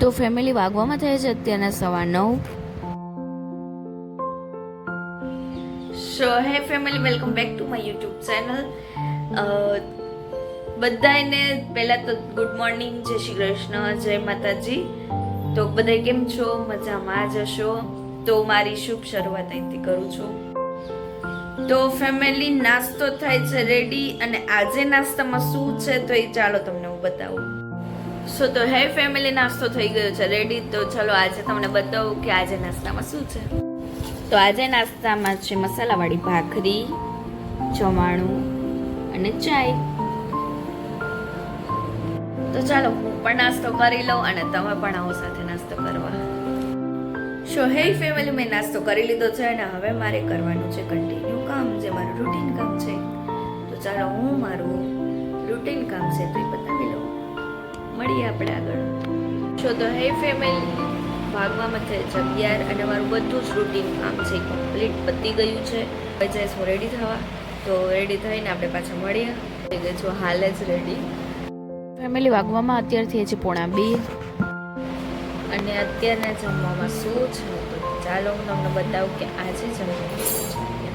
તો ફેમિલી વાગવામાં થાય છે અત્યારના સવા નવ. So hey family welcome back to my YouTube channel બધાને પહેલાં તો ગુડ મોર્નિંગ જય શ્રી કૃષ્ણ, જય માતાજી. તો બધા કેમ છો? મજામાં જ હશો? તો મારી શુભ શરૂઆત અહીંથી કરું છું. તો ફેમિલી નાસ્તો થાય છે રેડી અને આજે નાસ્તામાં શું છે તો એ ચાલો તમને હું બતાવું. સો તો હે ફેમિલી નાસ્તો થઈ ગયો છે. રેડી તો ચલો, આજે તમને બતાવું કે આજે નાસ્તામાં શું છે. તો આજે નાસ્તામાં છે મસાલાવાળી ભાખરી ચવાણું અને ચાય. તો ચાલો, હું પણ નાસ્તો કરી લઉં અને તમે પણ આવો સાથે નાસ્તો કરવા. સો હે ફેમિલી મેં નાસ્તો કરી લીધો છે અને હવે મારે કરવાનું છે કન્ટિન્યુ કામ, જે મારું રૂટીન કામ છે. તો ચાલો, હું મારું રૂટીન કામ છે તો બતાવી લઉં. મળીએ આપણે આગળ. જો તો હે ફેમિલી ભાગવામાં છે જગ્યા અને મારું બધું જ રૂટીન કામ છે કમ્પ્લીટ પતી ગયું છે. હવે જઈશ હું રેડી થવા? તો રેડી થઈને આપણે પાછા મળીએ. જો હાલ જ રેડી ફેમિલી વાગવામાં અત્યારથી છે પોણા બે. અને અત્યારના જમવામાં શું છે? તો ચાલો હું તમને બતાવું કે આજે જમવાનું શું છે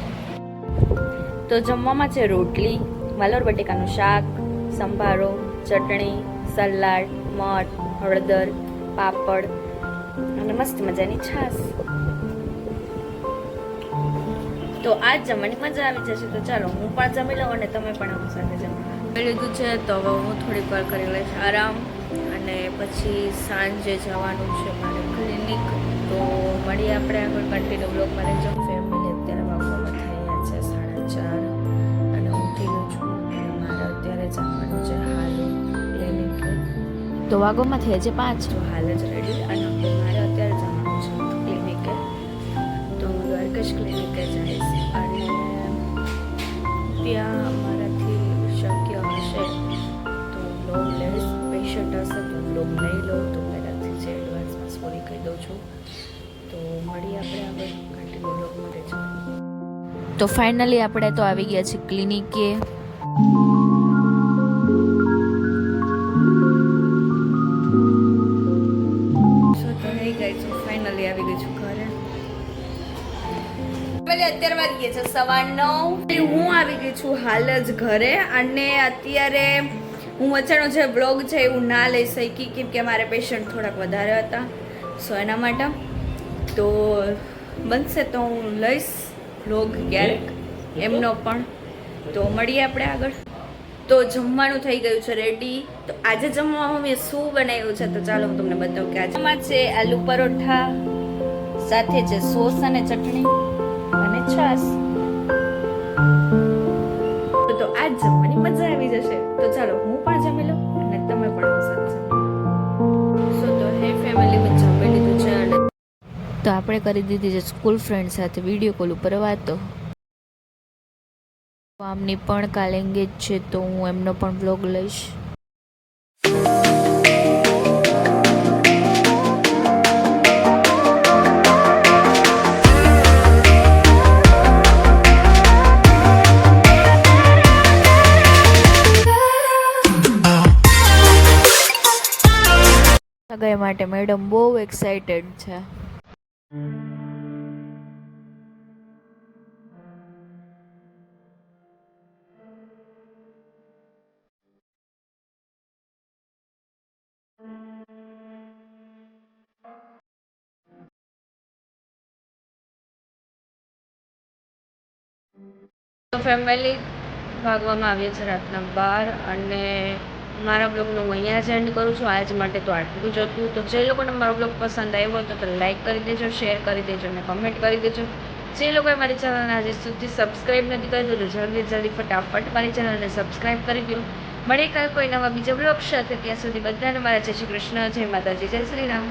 તો જમવામાં છે રોટલી વાલોર બટેકાનું શાક સંભારો ચટણી સલાડ, મઠ, હળદર, પાપડ અને મસ્ત મજાની છાશ. તો આ જમવાની મજા આવી જશે. તો ચાલો, હું પણ જમી લઉં અને તમે પણ આમ સાથે જમી લીધું છે, તો હવે હું થોડીક વાર કરી લઈશ આરામ અને પછી સાંજે જવાનું છે મારે ક્લિનિક તો મળીએ આપણે આગળ કન્ટિન્યુ બ્લોગમાં રહેજો. તો વાગોમાં થયા છે પાંચ. તો હાલ જ રેડી અને મારે અત્યારે જવાનું છે ક્લિનિકે તો હું દ્વારકેશ ક્લિનિકે જઈશ અને ત્યાં મારાથી શક્ય હશે તો લોન લઈશ પેશન્ટ હશે તો લોન નહીં લઉં. તો પહેલાંથી જે એડવાન્સમાં સોરી કહી દઉં છું. તો મળીએ આપણે આગળ કન્ટિન્યુ બ્લોગમાં રહેજો. તો ફાઇનલી આપણે તો આવી ગયા છીએ ક્લિનિકે ફાઇનલી આવી ગઈ છું ઘરે. અત્યારે વાગી ગયા છે સવા નવ. હું આવી ગઈ છું હાલ જ ઘરે. અને અત્યારે હું વચ્ચેનો જે બ્લોગ છે એવું ના લઈ શકી કેમ કે મારે પેશન્ટ થોડાક વધારે હતા. સો એના માટે. તો બનશે તો હું લઈશ બ્લોગ ક્યારેક. એમનો પણ. તો મળીએ આપણે આગળ. તો જમવાનું થઈ ગયું છે રેડી તો આજે જમવામાં મેં શું બનાવ્યું છે તો ચાલો હું તમને બતાવું કે આજે છે આલુ પરોઠા, સાથે છે સોસ અને ચટણી અને છાસ તો આજ જમવાની મજા આવી જશે. તો ચાલો હું પણ જમી લઉં અને તમે પણ સાથે સો તો હે ફેમિલી મેં છે અને તો આપણે કરી દીધી છે સ્કૂલ ફ્રેન્ડ સાથે વીડિયો કોલ ઉપર વાતો. આમની પણ કાલે એંગેજ છે તો હું એમનો પણ બ્લોગ લઈશ. સગાઈ માટે મેડમ બહુ એક્સાઇટેડ છે. ફેમિલી ભાગવામાં આવીએ છે રાતના બાર અને મારા બ્લોગનું હું અહીંયા જ એન્ડ કરું છું. આજ માટે તો આટલું જ હતું. તો જે લોકોને મારો બ્લોગ પસંદ આવ્યો હતો તો લાઈક કરી દેજો શેર કરી દેજો અને કમેન્ટ કરી દેજો. જે લોકોએ મારી ચેનલને આજે સુધી સબસ્ક્રાઈબ નથી કરી તો જલ્દી જલ્દી ફટાફટ મારી ચેનલને સબસ્ક્રાઈબ કરી દો. મળી કાંઈ કોઈ નવા બીજા બ્લોગ સાથે. ત્યાં સુધી બધાને મારા જય શ્રી કૃષ્ણ, જય માતાજી, જય શ્રી રામ.